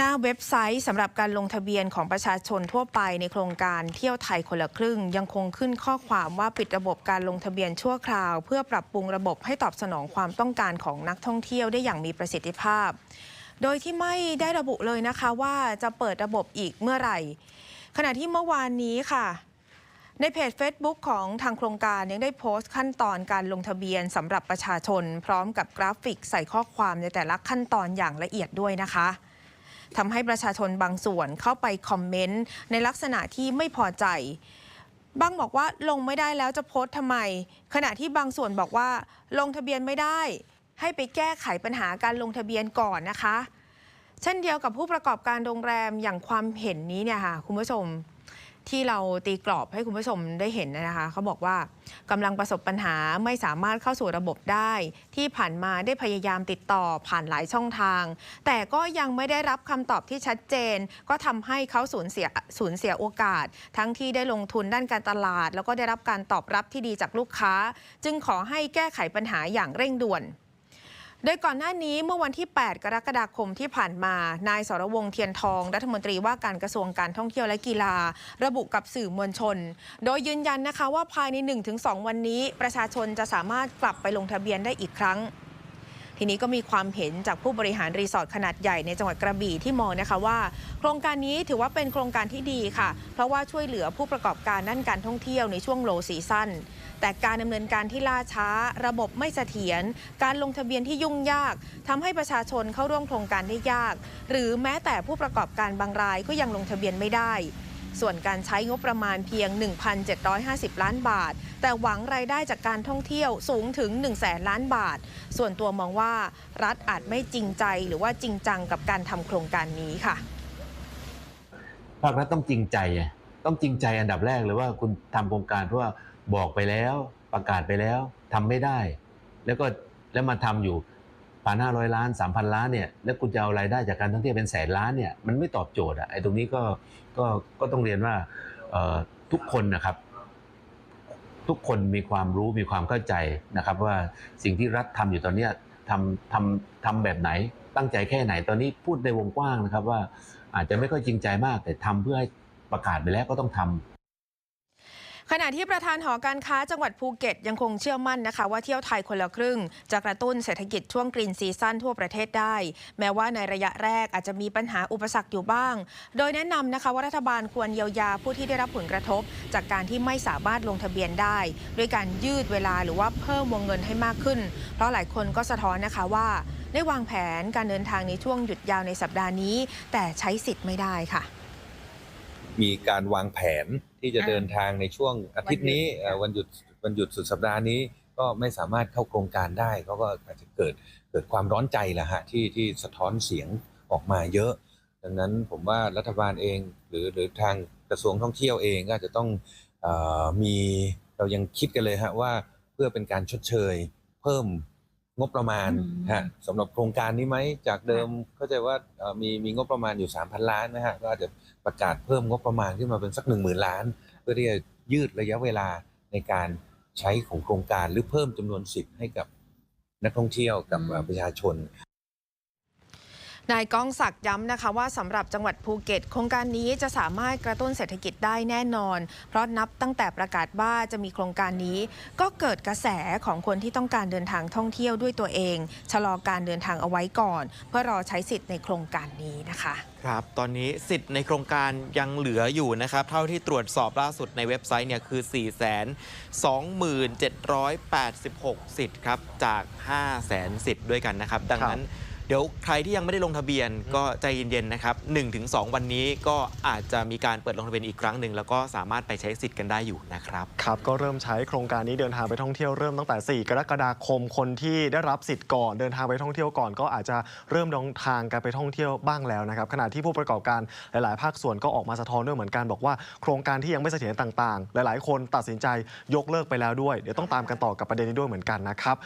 หน้าเว็บไซต์สำหรับการลงทะเบียนของประชาชนทั่วไปในโครงการเที่ยวไทยคนละครึ่ง ยังคงขึ้นข้อความว่าปิดระบบการลงทะเบียนชั่วคราว เพื่อปรับปรุงระบบให้ตอบสนองความต้องการของนักท่องเที่ยวได้อย่างมีประสิทธิภาพ โดยที่ไม่ได้ระบุเลยนะคะว่าจะเปิดระบบอีกเมื่อไหร่ ขณะที่เมื่อวานนี้ค่ะในเพจ Facebook ของทางโครงการยังได้โพสต์ขั้นตอนการลงทะเบียนสำหรับประชาชน พร้อมกับกราฟิกใส่ข้อความในแต่ละขั้นตอนอย่างละเอียดด้วยนะคะ ทำให้ประชาชนบางส่วนเข้าไปคอมเมนต์ในลักษณะที่ไม่พอใจบางบอกว่าลงไม่ได้แล้วจะโพสต์ทำไม ขณะที่บางส่วนบอกว่า ลงทะเบียนไม่ได้ ให้ไปแก้ไขปัญหาการลงทะเบียนก่อนนะคะ เช่นเดียวกับผู้ประกอบการโรงแรมอย่างความเห็นนี้เนี่ยค่ะคุณผู้ชม ที่เราตีกรอบให้คุณผู้ชมได้เห็นนะคะเขาบอกว่ากำลังประสบปัญหาไม่สามารถเข้าสู่ระบบได้ ที่ผ่านมาได้พยายามติดต่อผ่านหลายช่องทาง แต่ก็ยังไม่ได้รับคำตอบที่ชัดเจน ก็ทำให้เขาสูญเสียสูญเสียโอกาส ทั้งที่ได้ลงทุนด้านการตลาด แล้วก็ได้รับการตอบรับที่ดีจากลูกค้า จึงขอให้แก้ไขปัญหาอย่างเร่งด่วน โดยก่อนหน้านี้เมื่อวันที่ 8 กรกฎาคมที่ผ่านมา นายสรวงเทียนทอง รัฐมนตรีว่าการกระทรวงการท่องเที่ยวและกีฬา ระบุกับสื่อมวลชน โดยยืนยันนะคะว่าภายใน 1-2 วันนี้ ประชาชนจะสามารถกลับไปลงทะเบียนได้อีกครั้ง ทีนี้ก็มีความเห็นจากผู้บริหารรีสอร์ทขนาดใหญ่ในจังหวัดกระบี่ที่มองนะคะว่า โครงการนี้ถือว่าเป็นโครงการที่ดีค่ะ เพราะว่าช่วยเหลือผู้ประกอบการด้านการท่องเที่ยวในช่วงโลซีซั่นแต่การดำเนินการที่ล่าช้า ระบบไม่เสถียร การลงทะเบียนที่ยุ่งยากทำให้ประชาชนเข้าร่วมโครงการได้ยาก หรือแม้แต่ผู้ประกอบการบางรายก็ยังลงทะเบียนไม่ได้ ส่วนการใช้งบประมาณเพียง 1,750 ล้านบาท แต่หวังรายได้จากการท่องเที่ยวสูงถึง 1 0 0 0 0แสนล้านบาท ส่วนตัวมองว่ารัฐอาจไม่จริงใจหรือว่าจริงจังกับการทำโครงการนี้ค่ะภาครัฐต้องจริงใจต้องจริงใจอันดับแรกเลยว่าคุณทำโครงการเพราะว่าบอกไปแล้วประกาศไปแล้วทำไม่ได้ แล้วก็แล้วมาทำอยู่ พันห้าร้อยล้านสามพันล้านเนี่ยแล้วคุณจะเอารายได้จากการท่องเที่ยวเป็นแสนล้านเนี่ยมันไม่ตอบโจทย์อะไอ้ตรงนี้ก็ก็ก็ต้องเรียนว่าทุกคนนะครับ ทุกคนมีความรู้มีความเข้าใจนะครับ ว่าสิ่งที่รัฐทำอยู่ตอนนี้ทำทำทำแบบไหนตั้งใจแค่ไหนตอนนี้พูดในวงกว้างนะครับว่าอาจจะไม่ค่อยจริงใจมากแต่ทำเพื่อให้ประกาศไปแล้วก็ต้องทำ ขณะที่ประธานหอการค้าจังหวัดภูเก็ตยังคงเชื่อมั่นนะคะ ว่าเที่ยวไทยคนละครึ่ง จะกระตุ้นเศรษฐกิจช่วงกรีนซีซั่นทั่วประเทศได้ แม้ว่าในระยะแรกอาจจะมีปัญหาอุปสรรคอยู่บ้าง โดยแนะนำนะคะว่ารัฐบาลควรเยียวยาผู้ที่ได้รับผลกระทบ จากการที่ไม่สามารถลงทะเบียนได้ ด้วยการยืดเวลาหรือว่าเพิ่มวงเงินให้มากขึ้น เพราะหลายคนก็สะท้อนนะคะว่า ได้วางแผนการเดินทางในช่วงหยุดยาวในสัปดาห์นี้ แต่ใช้สิทธิ์ไม่ได้ค่ะ มีการวางแผนที่จะอ่าเดินทางในช่วงอาทิตย์นี้วันหยุดเอ่อวันหยุดวันหยุดสุดสัปดาห์นี้ก็ไม่สามารถเข้าโครงการได้เขาก็อาจจะเกิดเกิดความร้อนใจแหละฮะที่ที่สะท้อนเสียงออกมาเยอะ ดังนั้นผมว่ารัฐบาลเองหรือหรือทางกระทรวงท่องเที่ยวเองก็อาจจะต้องเออมีเรายังคิดกันเลยฮะว่าเพื่อเป็นการชดเชยเพิ่ม งบประมาณอืมฮะสำหรับโครงการนี้ไหมจากเดิมเข้าใจว่าเอ่อมีมีงบประมาณอยู่ 3,000 ล้านนะฮะก็อาจจะประกาศเพิ่มงบประมาณขึ้นมาเป็นสัก 1 0,000 ล้าน เพื่อที่จะยืดระยะเวลาในการใช้ของโครงการหรือเพิ่มจำนวนสิทธิ์ให้กับนักท่องเที่ยวกับอืมเอ่อประชาชน นายก้องศักดิ์ย้ำนะคะว่าสำหรับจังหวัดภูเก็ต โครงการนี้จะสามารถกระตุ้นเศรษฐกิจได้แน่นอน เพราะนับตั้งแต่ประกาศว่าจะมีโครงการนี้ ก็เกิดกระแสของคนที่ต้องการเดินทางท่องเที่ยวด้วยตัวเอง ชะลอการเดินทางเอาไว้ก่อน เพื่อรอใช้สิทธิ์ในโครงการนี้นะคะ ครับ ตอนนี้สิทธิ์ในโครงการยังเหลืออยู่นะครับ เท่าที่ตรวจสอบล่าสุดในเว็บไซต์เนี่ยคือ 4 2 786 สิทธิ์ครับจาก 5 0 0 0 0 0 สิทธิ์ด้วยกันนะครับ ดังนั้น เดี๋ยวใครที่ยังไม่ได้ลงทะเบียนก็ใจเย็นๆนะครับ1-2 วันนี้ก็อาจจะมีการเปิดลงทะเบียนอีกครั้งหนึ่งแล้วก็สามารถไปใช้สิทธิ์กันได้อยู่นะครับครับก็เริ่มใช้โครงการนี้เดินทางไปท่องเที่ยวเริ่มตั้งแต่ 4 กรกฎาคมคนที่ได้รับสิทธิ์ก่อนเดินทางไปท่องเที่ยวก่อนก็อาจจะเริ่มเดินทางกันไปท่องเที่ยวบ้างแล้วนะครับขณะที่ผู้ประกอบการหลาย ๆ ภาคส่วนก็ออกมาสะท้อนด้วยเหมือนกันบอกว่าโครงการที่ยังไม่เสถียรต่าง ๆ หลาย ๆ คนตัดสินใจยกเลิกไปแล้วด้วย เดี๋ยวต้องตามกันต่อกับประเด็นนี้ด้วยเหมือนกันนะครับ